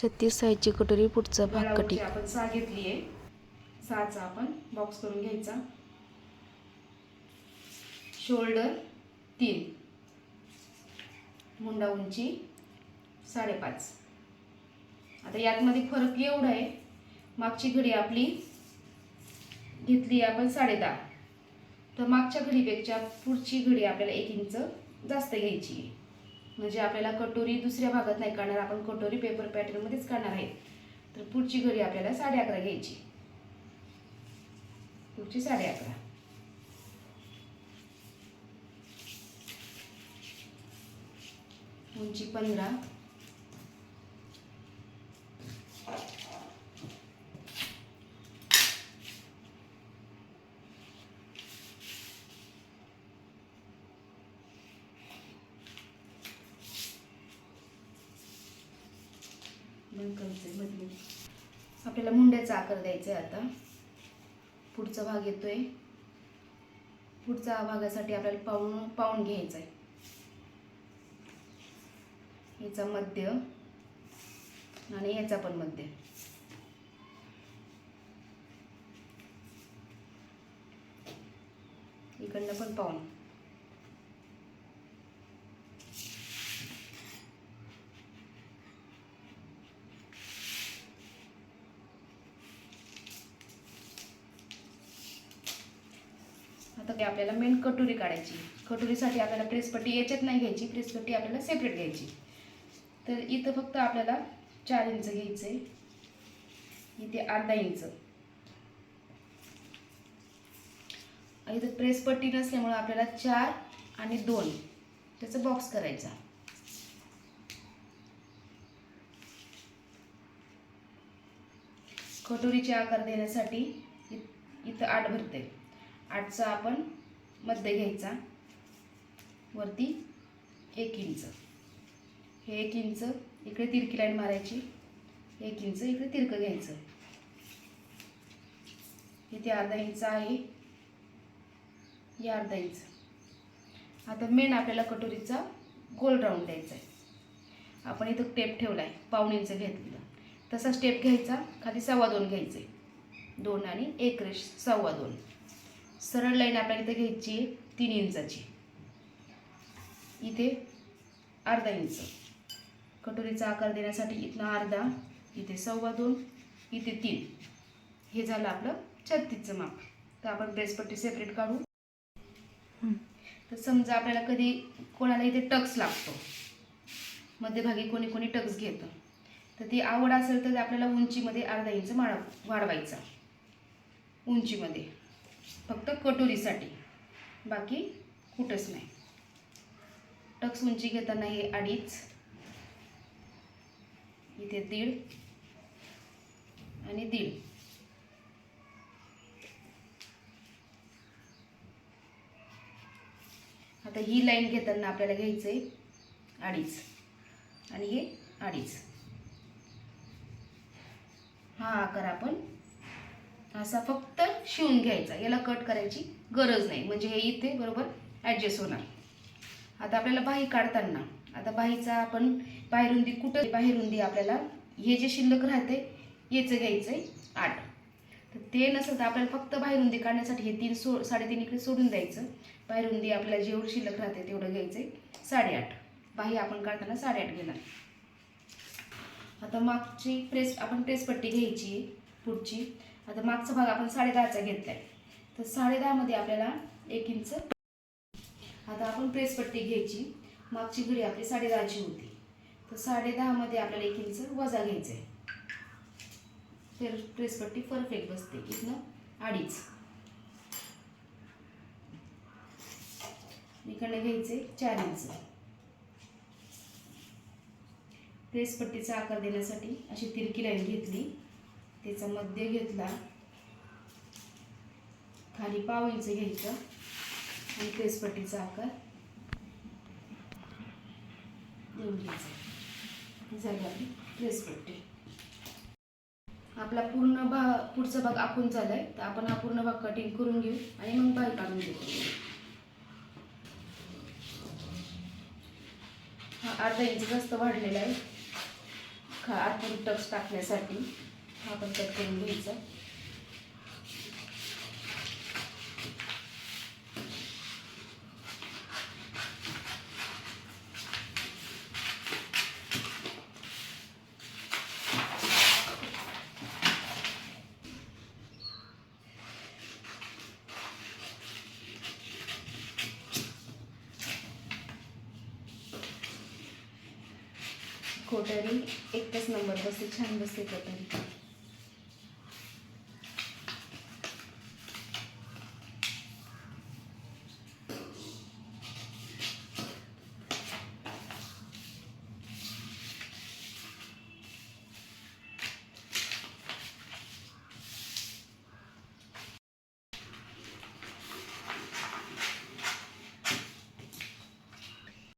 छत्तीस साईजची कटोरी पुढचा भाग कटिंग. आपण सहा घेतली आहे. सहाचा आपण बॉक्स करून घ्यायचा. शोल्डर तीन. मुंडा उंची साडेपाच. आता यातमध्ये फरक एवढा आहे मागची घडी आपली घेतली आपण साडे दहा तर मागच्या घडीपेक्षा पुढची घडी आपल्याला एक इंच जास्त घ्यायची आहे. म्हणजे आपल्याला कटोरी दुसऱ्या भागात नाही काढणार आपण कटोरी पेपर पॅटर्नमध्येच काढणार आहे. तर पुढची घडी आपल्याला साडे अकरा घ्यायची. पुढची साडे अकरा. उंची पंधरा. बंद करते मध्ये आपल्याला मुंड्याचा आकार द्यायचा आहे आता. पुढचा भाग येतोय. पुढचा भागासाठी आपल्याला पाऊण पाऊण घ्यायचा आहे याचा मध्य आणि याचा पण मध्य. इकडनं पण पाऊण. आता आपल्याला मेन कटोरी काढायची. कटोरीसाठी आपल्याला प्रेसपट्टी याच्यात नाही घ्यायची प्रेसपट्टी आपल्याला सेपरेट घ्यायची. तर इथं फक्त आपल्याला चार इंच घ्यायचं आहे इथे अर्धा इंच. इथं प्रेसपट्टी नसल्यामुळं आपल्याला चार आणि दोन त्याचा बॉक्स करायचा. कटोरीचे आकार देण्यासाठी इथं आठ भरते आठचा आपण मध्य घ्यायचा. वरती एक इंच. हे एक इंच इकडे तिरकी लाईन मारायची. एक इंच इकडे तिरकं घ्यायचं. इथे अर्धा इंच आहे. हे अर्धा इंच. आता मेन आपल्याला कटोरीचा गोल राऊंड द्यायचा आहे. आपण इथं टेप ठेवला आहे पाऊण इंच घेतलेला. तसा स्टेप घ्यायचा खाली सव्वा दोन घ्यायचे. दोन आणि एक रेश सव्वा दोन. सरळ लाईन आपल्याला इथे घ्यायची आहे तीन इंचाची. इथे अर्धा इंच. कटोरीचा आकार देण्यासाठी इथनं अर्धा इथे सव्वा दोन इथे तीन. हे झालं आपलं छत्तीसचं माप. तर आपण ब्रेसपट्टी सेपरेट काढू. तर समजा आपल्याला कधी कोणाला इथे टक्स लागतो. मध्यभागी कोणी कोणी टक्स घेतं. तर ती आवड असेल तर आपल्याला उंचीमध्ये अर्धा इंच माळ वाढवायचा. उंचीमध्ये. फक्त कटोरीसाठी. बाकी कुठंच नाही. टक्स उंची घेताना हे अडीच. इथे दीड. आणि दीड. आता ही लाईन घेताना आपल्याला घ्यायचं आहे अडीच. आणि हे अडीच. हा आकार आपण असा फक्त शिवून घ्यायचा. याला कट करायची गरज नाही. म्हणजे हे इथे बरोबर ॲडजस्ट होणार. आता आपल्याला बाही काढताना आता बाहीचा आपण बाहेरुंदी कुठं बाहेरुंदी आपल्याला हे जे शिल्लक राहते याचं घ्यायचं आहे आठ. तर ते नसेल तर आपल्याला फक्त बाहेरुंदी काढण्यासाठी हे तीन सो साडेतीन इकडे सोडून द्यायचं. बाहेरुंदी आपल्याला जेवढं शिल्लक राहते तेवढं घ्यायचं आहे साडेआठ. बाही आपण काढताना साडेआठ घेणार. आता मागची प्रेस आपण प्रेसपट्टी घ्यायची पुढची. आता मागचा भाग आपण साडेदहाचा घेतला आहे तर साडेदहामध्ये आपल्याला एक इंच. आता आपण प्रेसपट्टी घ्यायची. मागची घडी आपली साडेदहाची होती. तर साडेदहामध्ये आपल्याला एक इंच वजा घ्यायचं आहे तर प्रेसपट्टी परफेक्ट बसते. इथनं अडीच. इकडनं घ्यायचे चार इंच. प्रेसपट्टीचा आकार देण्यासाठी अशी तिरकी लाईन घेतली. त्याचा मध्य घेतला. खाली पाव इंच घ्यायचं आणि केसपट्टीचा आकार देऊन घ्यायचा. झाली आपली आपला पूर्ण भाग पुढचा भाग आखून झालाय. तर आपण हा पूर्ण भाग कटिंग करून घेऊ आणि मग बाहेर काढून घेऊ. हा अर्धा इंच जास्त वाढलेला आहे. खा आतून टक्स टाकण्यासाठी. हा आपण कट करून घ्यायचा. खोटरी एकच नंबर बसते छान बसते कटरी